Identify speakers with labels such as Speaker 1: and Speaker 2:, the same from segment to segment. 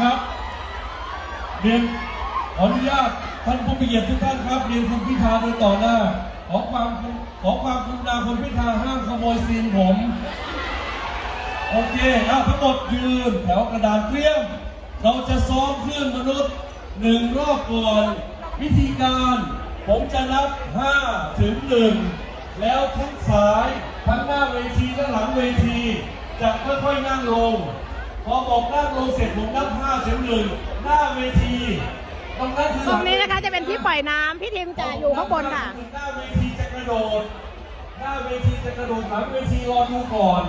Speaker 1: ครับเรียนขออนุญาตท่านผู้มีเกียรติทุกท่านครับเรียนคุณพิธาโดยต่อหน้า ขอความขอความกรุณาคุณพิธาห้ามขโมยซีนผมโอเคอะทั้งหมดยืนแถวกระดานเตรียม เราจะซ้อมคลื่นมนุษย์หนึ่งรอบก่อน วิธีการ ผมจะนับ 5 ถึง 1 แล้วทั้งสาย ทั้งหน้าเวทีและหลังเวที จะค่อยๆนั่งลง พอบอกนั่งลงเสร็จผมนับ5ถึง1หน้าเวทีตรงนั้นคือ
Speaker 2: ตรงนี้นะคะจะเป็นที่ปล่อยน้ำพี่ทีมจะอยู่ข้างบนค่ะ
Speaker 1: หน้าเวทีจะกระโดด หน้าเวทีจะกระโดดหลังเวทีรอดูก่อน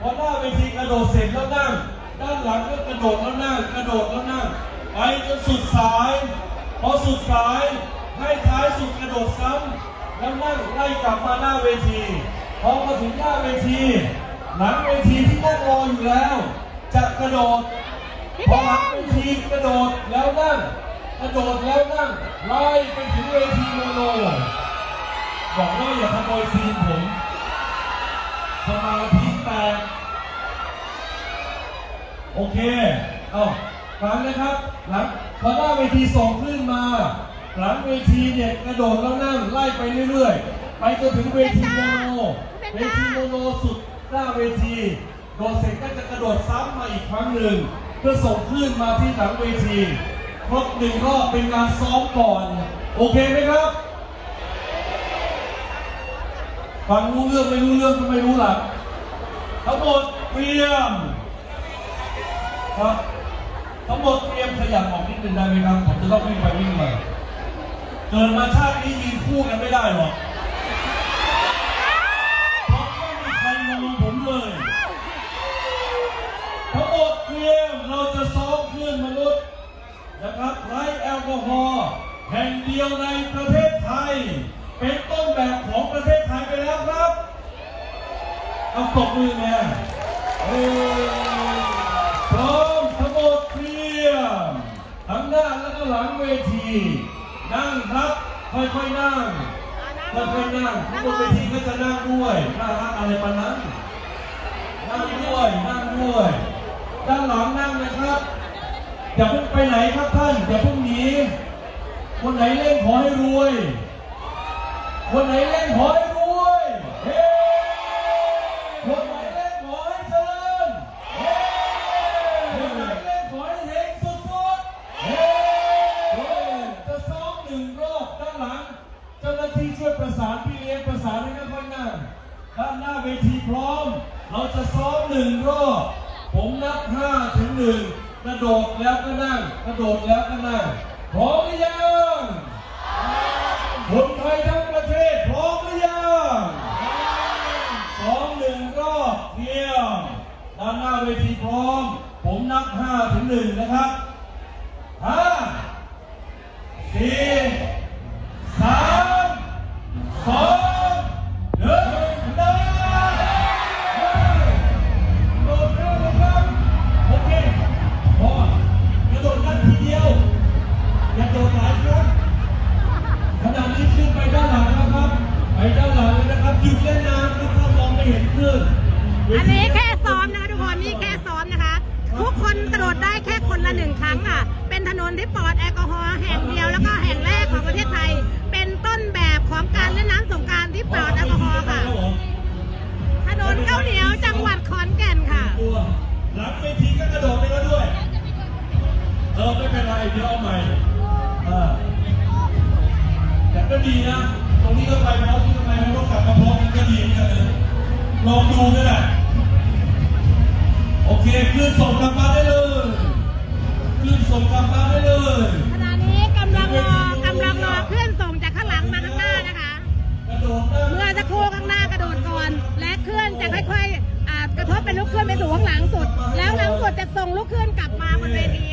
Speaker 1: พอหน้าเวทีกระโดดเสร็จแล้วนั่ง ด้านหลังก็กระโดดแล้วนั่งกระโดดแล้วนั่งไปจนสุดสาย พอสุดสายให้ท้ายสุดกระโดดซ้ำแล้วนั่งไล่กลับมาหน้าเวทีพอมาถึงหน้าเวที หลังเวทีที่นั่งรออยู่แล้ว จะกระโดดพอหลังเวทีกระโดดแล้วนั่งกระโดดแล้วนั่งไล่ไปถึงเวทีโมโนบอกว่าอย่าขโมยซีนผมสมาธิแตกโอเคเอาฟังนะครับ หลังพอหน้าเวทีส่งขึ้นมา หลังเวทีเนี่ยกระโดดแล้วนั่งไล่ไปเรื่อยๆ ไปจนถึงเวทีโมโนเวทีโมโนสุดหน้าเวที โดดเสร็จก็จะกระโดดซ้ำมาอีกครั้งหนึ่ง เพื่อส่งขึ้นมาที่หลังเวทีครบหนึ่งรอบเป็นการซ้อมก่อน โอเคไหมครับฟังรู้เรื่องไม่รู้เรื่องก็ไม่รู้หลักทั้งหมดเตรียมครับทั้งหมดเตรียมขยับออกนิดนึงได้ไหมครับผมจะต้องวิ่งไปวิ่งมาเกิดมาชาตินี้ยืนคู่กันไม่ได้หรอก นะครับไร้แอลกอฮอล์แห่งเดียวในประเทศไทย เป็นต้นแบบของประเทศไทยไปแล้วครับเอาตบมือแม่เออพร้อมทั้งหมดเตรียมทั้งหน้าและก็หลังเวที นั่งครับค่อยๆนั่งค่อยๆนั่งทุกบนเวทีก็จะนั่งด้วยน่ารักอะไรปานนั้นนั่งด้วยนั่งด้วย ด้านหลังนั่งนะครับ อย่าเพิ่งไปไหนครับท่าน อย่าเพิ่งหนีคนไหนเล่นขอให้รวย คนไหนเล่นขอให้รวยเฮ้คนไหนเล่นขอให้เจริญเฮ้คนไหนเล่นขอให้เฮงสุดๆเฮ้เฮ้จะซ้อมหนึ่งรอบด้านหลัง เจ้าหน้าที่ช่วยประสานพี่เลี้ยงประสานให้ค่อยๆนั่งด้านหน้าเวทีพร้อม เราจะซ้อมหนึ่งรอบ ผมนับห้าถึงหนึ่งกระโดดแล้วก็นั่ง กระ โดดแล้วก็นั่งพร้อมหรือยังคนไทยทั้งประเทศพร้อมหรือยังสองหนึ่งรอบเที่ยวด้านหน้าเวทีพร้อม ผมนับห้าถึงหนึ่งนะครับห้าสี่ น
Speaker 2: ถนที่ปลอดแอลกอฮอล์แห่งเดียวแล้วก็แห่งแรกของประเทศไทย เป็นต้นแบบของการเล่นน้ำสงกรารที่ปลอดแอลกอฮอล์ค่ะ ถนนข้าวเหนียวจังหวัดขอนแก่นค่ะ
Speaker 1: ตัวหลังเวทีก็กระโดดไปแล้วด้วย เออไม่เป็นไรเดี๋ยวเอาใหม่อ่าแต่ก็ดีนะ ตรงนี้ก็ไปแล้วที่ทำไมมันต้องกลับมาพร้อมกันก็ดีเหมือนกันเลยลองดูนั่นแหละโอเคคืนส่งกลับมาได้เลย ส่งกลับมาได้เลย
Speaker 2: ขณะนี้กำลังรอกำลังรอเคลื่อนส่งจากข้างหลังมาข้างหน้านะคะ
Speaker 1: กระโดดได้
Speaker 2: เมื่อสักครู่ข้างหน้ากระโดดก่อน และเคลื่อนจะค่อยๆอ่ากระทบเป็นลูกเคลื่อนไปสู่ข้างหลังสุด แล้วหลังสุดจะส่งลูกเคลื่อนกลับมาบนเวที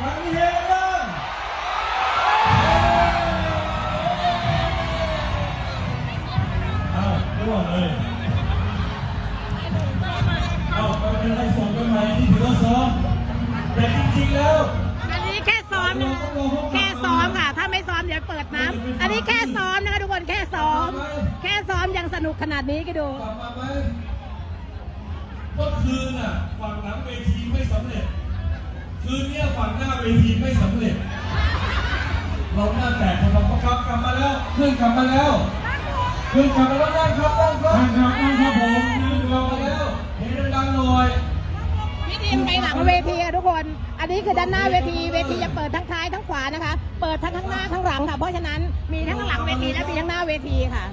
Speaker 1: มาแล้วเอาเฮกันเลยเฮกันเลยฟังเฮบ้างเอาไม่บอกเลยเอาไปเป็นไรส่งกันใหม่นี่ถือว่าซ้อมแต่จริงๆแล้ว
Speaker 2: อันนี้แค่ซ้อมนะคะแค่ซ้อมค่ะ ถ้าไม่ซ้อมเดี๋ยวเปิดน้ำอันนี้แค่ซ้อมนะคะทุกคนแค่ซ้อม แค่ซ้อมยังสนุกขนาดนี้ก็ดู
Speaker 1: กลับมาไหมเมื่อคืนน่ะฝั่งหลังเวทีไม่สำเร็จ คืนเนี้ยฝั่งหน้าเวทีไม่สำเร็จ เราหน้าแตกคนเราก็ครับกลับมาแล้วขึ้นกลับมาแล้วขึ้นกลับมาแล้วนั่งครับนั่งครับนั่งครับนั่งครับผมนั่งกลับมาแล้วเฮ้ดังหน่อย
Speaker 2: พี่ทีมไปหลังเวทีอะทุกคน อันนี้คือด้านหน้าเวทีเวทีจะเปิดทั้งท้ายทั้งขวานะคะ เปิดทั้งข้างหน้าข้างหลังค่ะ เพราะฉะนั้นมีทั้งข้างหลังเวทีและมีทั้งหน้าเวทีค่ะ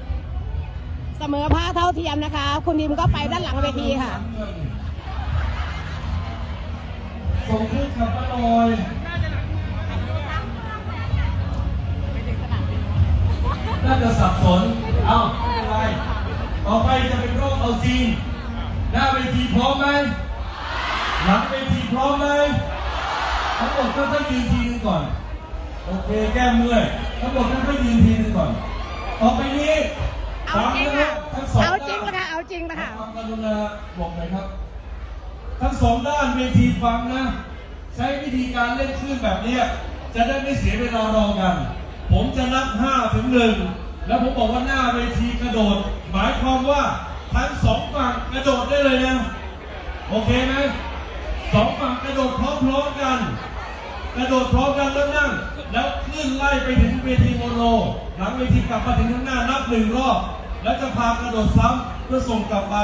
Speaker 2: เสมอภาคเท่าเทียมนะคะ คุณทีมก็ไปด้านหลังเวทีค่ะ
Speaker 1: ส่งขึ้นกลับมาหน่อยน่าจะสับสน เอาไม่เป็นไร ต่อไปจะเป็นรอบเอาจริงหน้าเวทีพร้อมไหม หลังเวทีพร้อมไหมทั้งหมดก็ต้องยืนทีนึงก่อน โอเค แก้มเมื่อยทั้งหมดก็ต้องยืนทีนึงก่อน ต่อไปนี้
Speaker 2: เอาจริง
Speaker 1: นะค
Speaker 2: ค่ะ
Speaker 1: บทั้งสอง
Speaker 2: เอาจริง
Speaker 1: ด้น
Speaker 2: นะคะเอาจริงนะคะ
Speaker 1: ความกรุณาบอกหน่อยครับ ทั้งสองด้านเวทีฟังนะ ใช้วิธีการเล่นคลื่นแบบนี้จะได้ไม่เสียเวลารอกัน ผมจะนับ5ถึง1แล้วผมบอกว่าหน้าเวทีกระโดด หมายความว่าทั้งสองฝั่งกระโดดได้เลยนะโอเคไหมสองฝั่งกระโดดพร้อมๆกัน กระโดดพร้อมกันแล้วนั่ง แล้วขึ้นไล่ไปถึงเวทีโมโนหลังเวทีกลับมาถึงข้างหน้านับหนึ่งรอบแล้วจะพากระโดดซ้ำเพื่อส่งกลับไป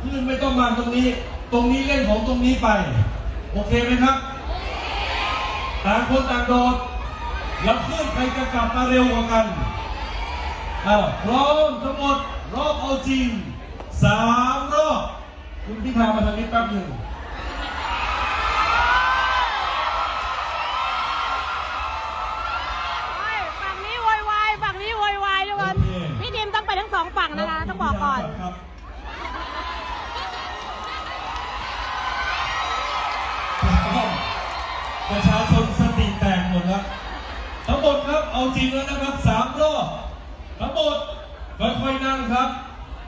Speaker 1: ขึ้นไม่ต้องมาตรงนี้ รงนี้เล่นของตรงนี้ไป โอเคไหมครับต่างคนต่างโดดแล้วขึ้นใครจะกลับมาเร็วกว่ากันอ้าวพร้อมทั้งหมดรอบเอาจริงสามรอบคุณพิธามาทางนี้แป๊บหนึ่ง
Speaker 2: ฝั่งนี้โวยวายฝั่งนี้โวยวายทุกคน
Speaker 1: โอเค
Speaker 2: พี่ทีมต้องไปทั้งสองฝั่งนะคะ ต้องบอกก่อน
Speaker 1: เอาจริงแล้วนะครับสามรอบทั้งหมดค่อยๆนั่งครับ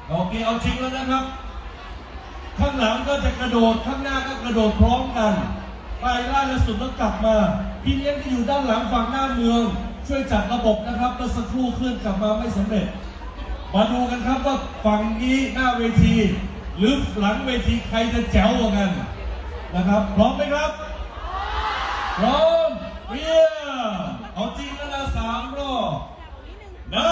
Speaker 1: โอเคเอาจริงแล้วนะครับ ข้างหลังก็จะกระโดดข้างหน้าก็กระโดดพร้อมกันไปล่าและสุดแล้วกลับมา พี่เลี้ยงที่อยู่ด้านหลังฝั่งหน้าเมือง ช่วยจัดระบบนะครับเมื่อสักครู่เคลื่อนกลับมาไม่สำเร็จ มาดูกันครับว่าฝั่งนี้หน้าเวที หรือหลังเวทีใครจะแจ๋วกว่ากันนะครับ พร้อมไหมครับ พร้อมเรียเอาจริงแล้วนะสามรอบ นั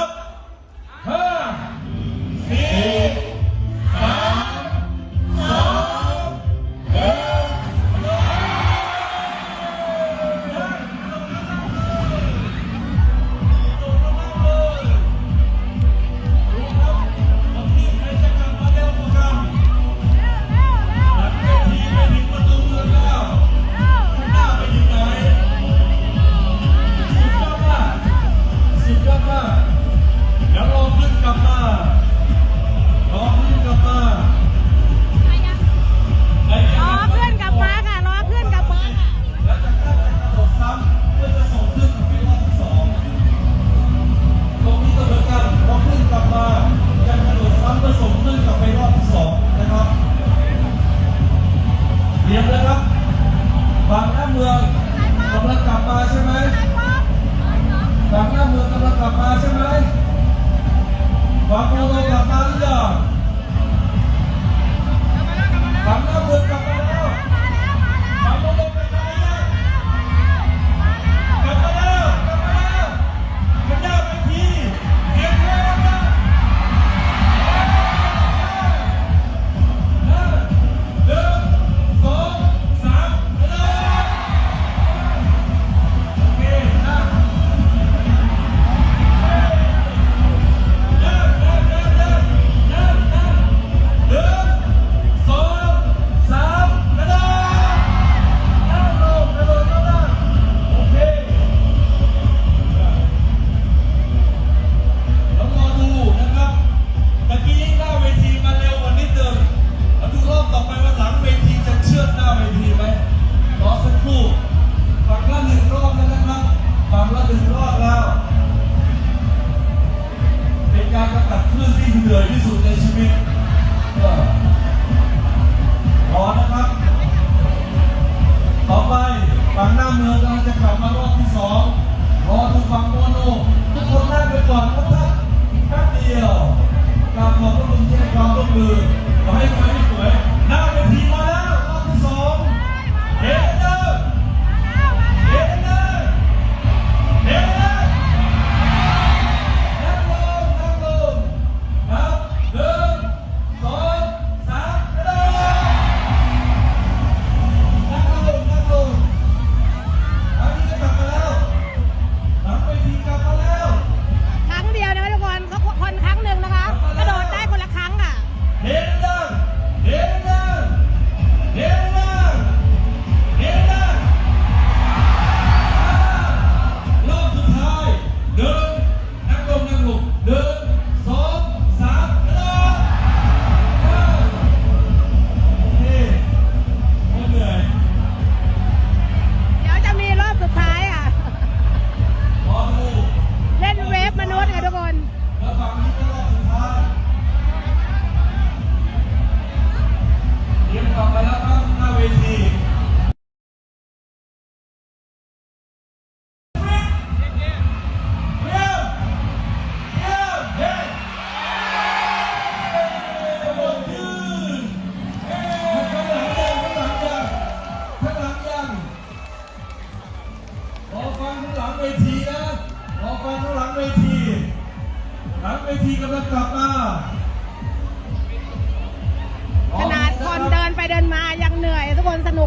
Speaker 1: หน้าเมืองกำลังกลับมาใช่ไหมบางโมกลับมาหรือยังขวัญหน้าเมืองกลับมา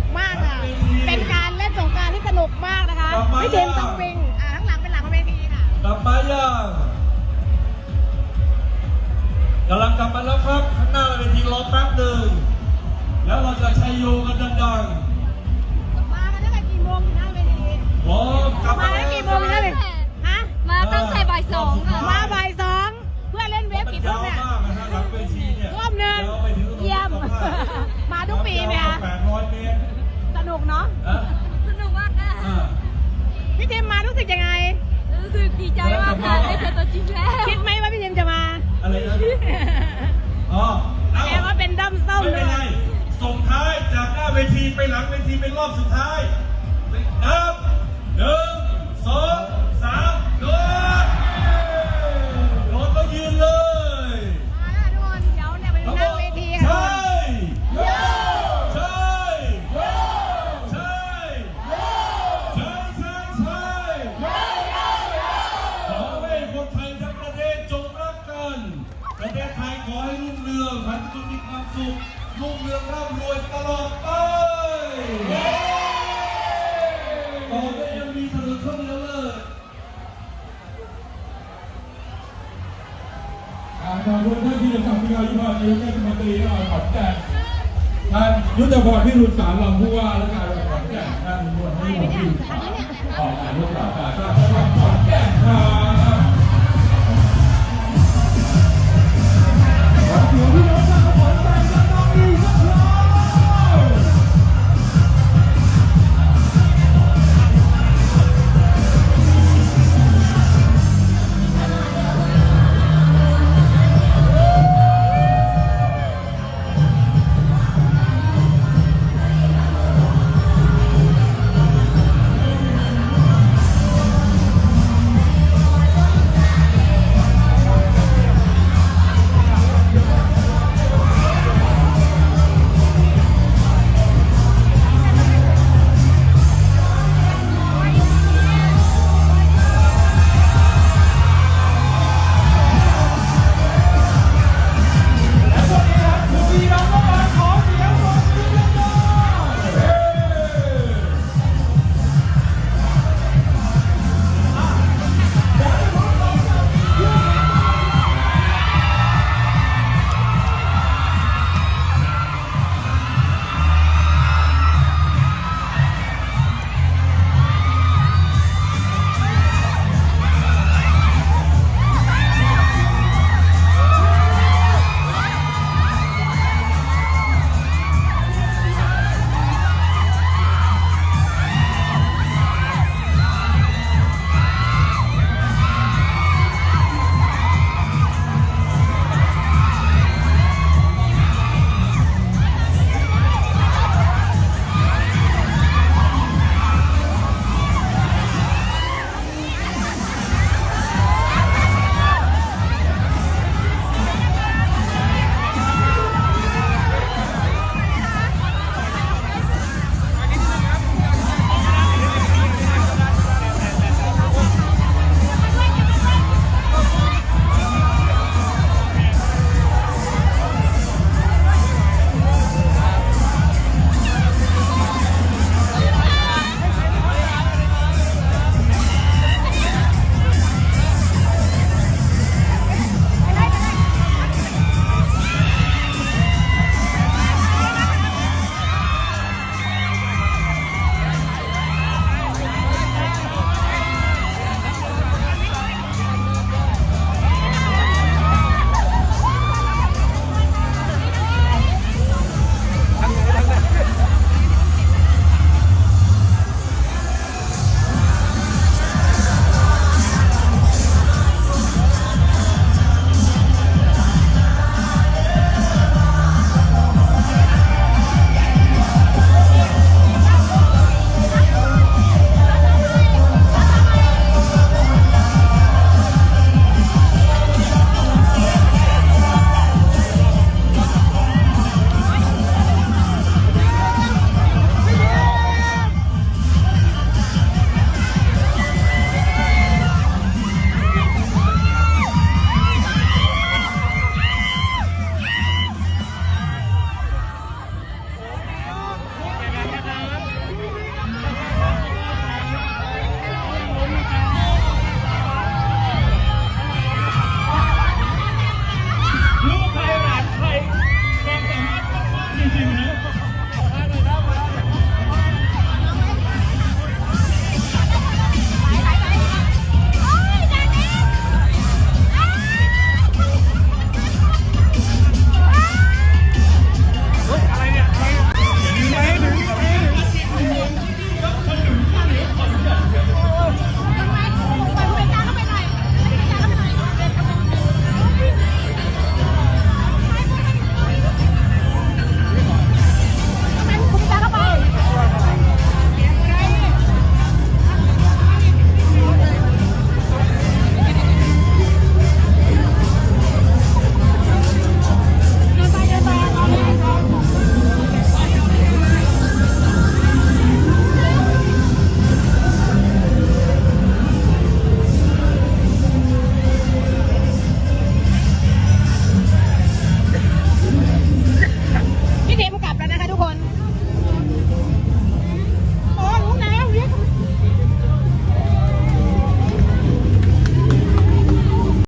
Speaker 2: กคนสนุกมากอะ เป็นการเล่นสงกรารที่สนุกมากนะคะพี่ทีมต้องวิ่งอ่าข้างหลังเป็นหลังเวทีค่ะ
Speaker 1: กลับมายังกำลังกลับมาแล้วครับข้างหน้าเวทีรอแป๊บหนึ่งแล้วเราจะชัยโยกันดัง
Speaker 2: มากันตั้งแต่กี่โมงถึงหน้าเวที
Speaker 1: ๆพร้อมกลับ
Speaker 2: มา
Speaker 1: มา
Speaker 2: ตั้งกี่โมงถึงหน้าเวทีฮะ
Speaker 3: มาตั้งแต่บ่ายสองค่ะ
Speaker 2: มาบ่ายสองเพื่อเล่นเวฟกี่ทุ่
Speaker 1: ยามว
Speaker 2: เนี่ย
Speaker 1: มากนะฮะหลังเวทีเนี่ย
Speaker 2: ทุ่มหนึ่ง
Speaker 1: ยาวไปถึง
Speaker 2: เยี่ยมมาทุกปีไหมคะ กเนาะ
Speaker 1: นะ
Speaker 3: สนุกมากค่ะ
Speaker 1: อ่า
Speaker 2: พี่ทีมมารู้สึกยังไง
Speaker 3: รู้สึกดีใจมากค่ะได้เจอตัวจริงแล้ว
Speaker 2: คิดไหมว่าพี่ทีมจะมา
Speaker 1: อะไรนะอ๋อเอ้า
Speaker 2: แสดงว่าเป็นด้อมส้ม
Speaker 1: ไม่
Speaker 2: ด้
Speaker 1: เป็
Speaker 2: วน
Speaker 1: ไร
Speaker 2: ย
Speaker 1: ส่งท้ายจากหน้าเวทีไปหลังเวทีเป็นรอบสุดท้ายนับ อให้รุ่งเรืองมันจงมีความสุขรุ่งเรืองร่ำรวยตลอดไปต่อไปยังมีถนนข้าวเหนียวเลย
Speaker 4: อ่าขอบคุณท่านที่จะทำพิธียุทธนายกเทศมนตรีจังหวัดขอนแก่นท่านยุทธพรพิรุณสารรองผู้ว่าและการจังหวัดขอนแก่นท่านนวลให้ผมที่ออกงานร่วมกับการ